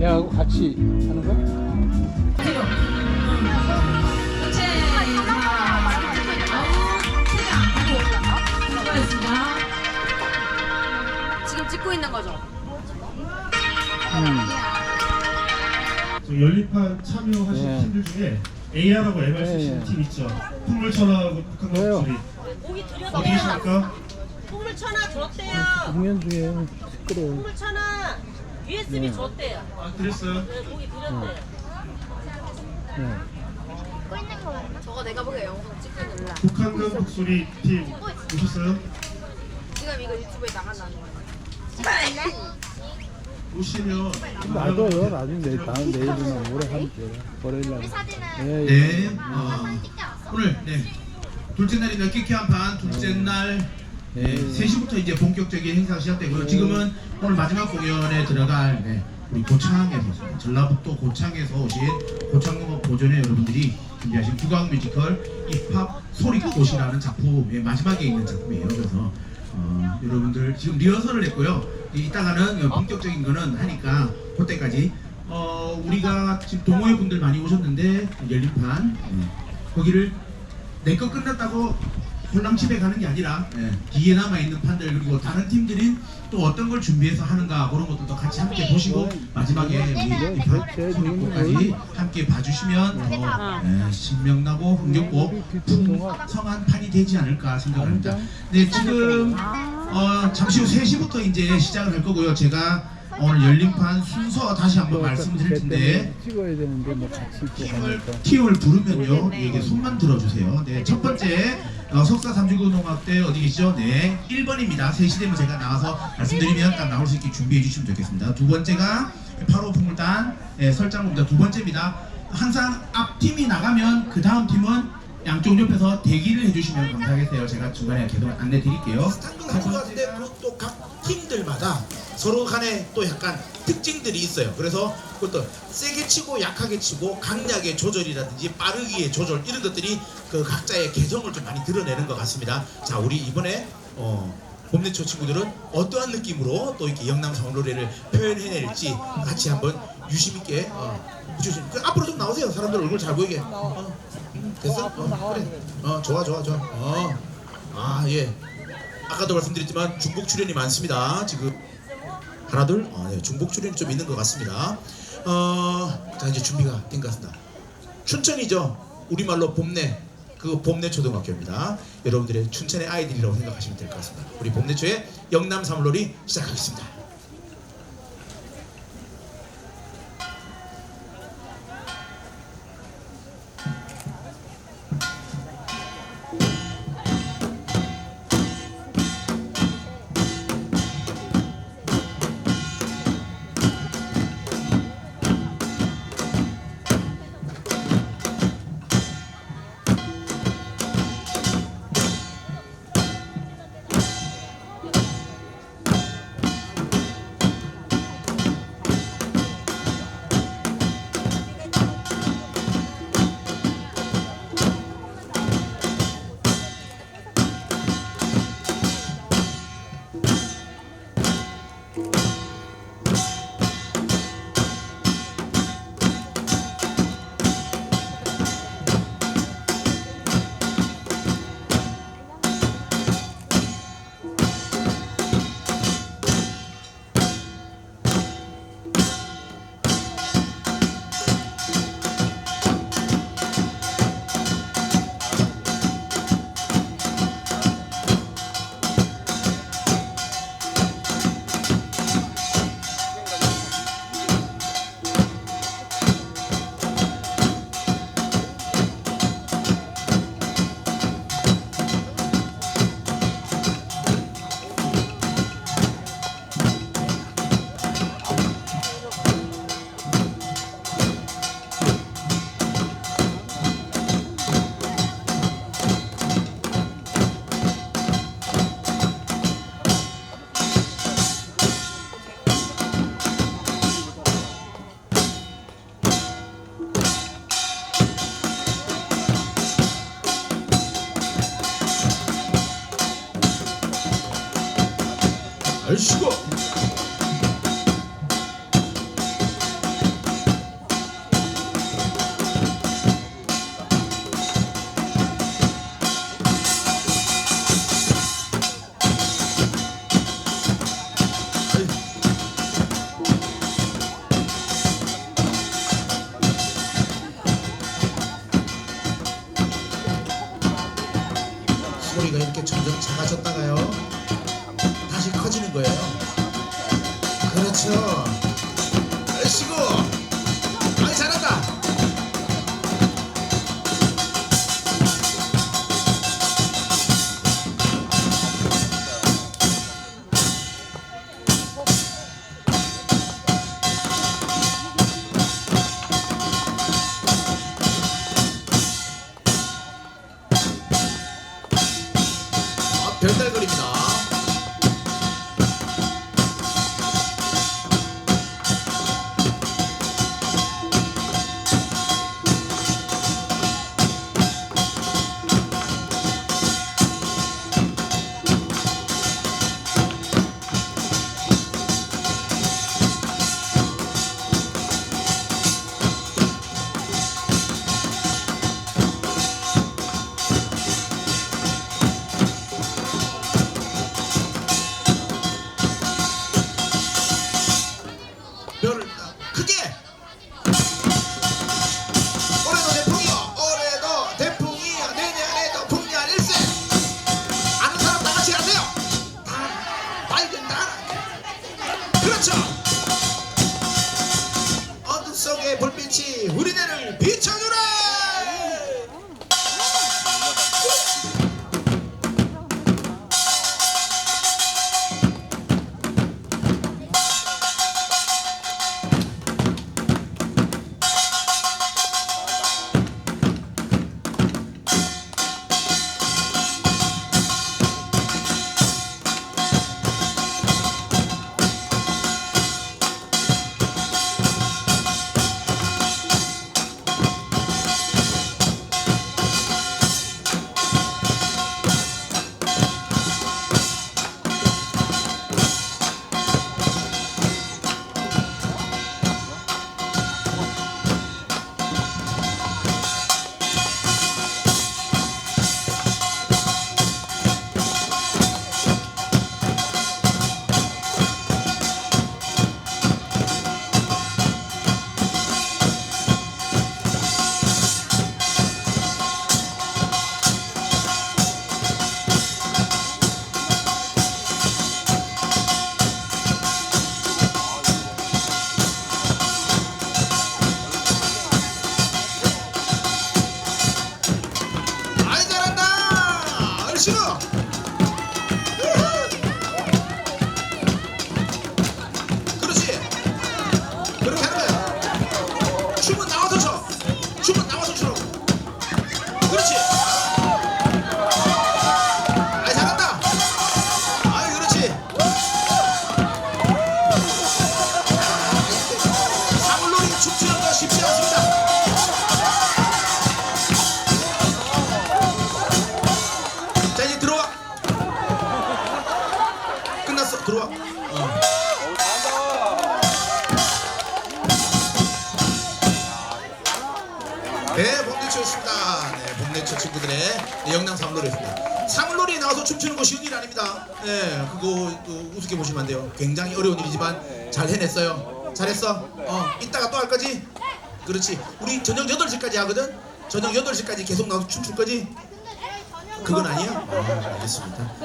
얘하고 같이 하는 거야? 지금 찍고 있는 거죠? 음. 저 열린판 참여하신 네. 팀들 중에 AR하고 MR 쓰시는 네. 팀 있죠? 풍물천하고 왜요? 목소리 고기 어디 드려도 계십니까? 풍물 천하 줬대요. 공연 중에 시끄러워. 풍물 천하 USB 네. 줬대요. 아 드렸어요? 네, 고기 드렸대요. 네. 저거 내가 보기에 영상 찍고 있는 거야. 북한강 목소리 팀 오셨어요? 지금 이거 유튜브에 나간다는 거야. 오시면 놔둬요. 나중에 내일, 다음 내일이나 모레 하면 돼요. 월요일 날. 예, 예. 네, 어, 오늘 네 둘째 날이면 끼키한판 둘째 날 네, 네. 3시부터 이제 본격적인 행사가 시작되고요. 지금은 오늘 마지막 공연에 들어갈 네, 우리 고창에서 전라북도 고창에서 오신 고창공업 보존의 여러분들이 준비하신 국악 뮤지컬 입합 소리꽃이라는 작품의 마지막에 있는 작품이에요. 그래서 어, 여러분들 지금 리허설을 했고요. 이따가는 본격적인 거는 하니까 그때까지 어, 우리가 지금 동호회 분들 많이 오셨는데 열린판 네, 거기를 내 거 끝났다고 홀랑 집에 가는 게 아니라 예, 뒤에 남아 있는 판들 그리고 다른 팀들이 또 어떤 걸 준비해서 하는가 그런 것들도 같이 함께 보시고 마지막에 우리 소리까지 함께 봐주시면 더 예, 신명나고 흥겹고 풍성한 판이 되지 않을까 생각합니다. 네 지금 어, 잠시 후 3시부터 이제 시작을 할 거고요. 제가 오늘 열린판 순서 다시 한번 말씀드릴 텐데 찍어야 되는데 뭐 같이 팀을. 팀을 부르면요. 이게 손만 들어주세요. 네, 첫 번째 어, 석사 삼중고등학대 어디 계시죠? 네 1번입니다. 3시 되면 제가 나와서 말씀드리면 딱 나올 수 있게 준비해 주시면 좋겠습니다. 두 번째가 8호 풍물단 네, 설장입니다. 두 번째입니다. 항상 앞팀이 나가면 그 다음 팀은 양쪽 옆에서 대기를 해주시면 감사하겠어요 제가 중간에 계속 안내 드릴게요 한것 같은데 또각 팀들마다 서로 간에 또 약간 특징들이 있어요. 그래서 그것도 세게 치고 약하게 치고 강약의 조절이라든지 빠르기의 조절 이런 것들이 그 각자의 개성을 좀 많이 드러내는 것 같습니다. 자, 우리 이번에 어, 봄내초 친구들은 어떠한 느낌으로 또 이렇게 영남 성 노래를 표현해낼지 같이 한번 유심 있게 어, 주신. 그 앞으로 좀 나오세요. 사람들 얼굴 잘 보이게. 어, 음, 됐어? 어, 그래. 어, 좋아, 좋아, 좋아. 어, 아 예. 아까도 말씀드렸지만 중복 출연이 많습니다. 지금 하나 둘, 어, 네, 중복 출연이 좀 있는 것 같습니다. 어, 자 이제 준비가 된 것 같습니다. 춘천이죠. 우리말로 봄내. 그 봄내 초등학교입니다. 여러분들의 춘천의 아이들이라고 생각하시면 될 것 같습니다. 우리 봄내초의 영남 사물놀이 시작하겠습니다. 아 이씨고 그 영남 사물놀이였습니다. 사물놀이에 나와서 춤추는 거 쉬운 일 아닙니다. 네 그거 그, 우습게 보시면 안 돼요. 굉장히 어려운 일이지만 잘 해냈어요. 잘했어? 어 이따가 또 할 거지? 그렇지. 우리 저녁 8시까지 하거든? 저녁 8시까지 계속 나와서 춤출 거지? 그건 아니야? 아, 알겠습니다.